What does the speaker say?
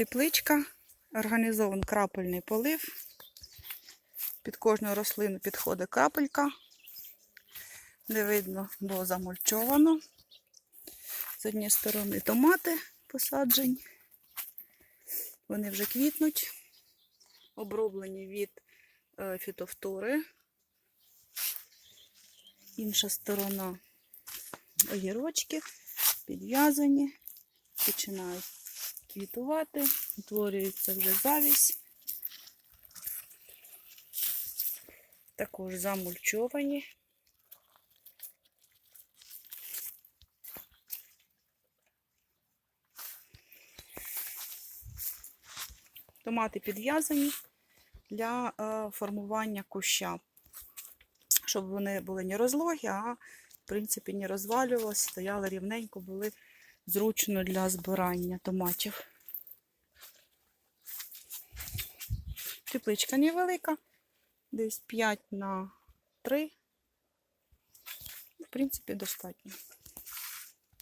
Тепличка, організований крапельний полив. Під кожну рослину підходить крапелька. Не видно, бо замульчовано. З однієї сторони томати посаджені. Вони вже квітнуть, оброблені від е, фітофтори. Інша сторона огірочки підв'язані, починають квітувати, утворюється вже завість. Також замульчовані. Томати підв'язані для е, формування куща, щоб вони були не розлогі, а в принципі не розвалювалися, стояли рівненько, були зручно для збирання томатів. Тепличка невелика, десь 5 на 3. В принципі, достатньо.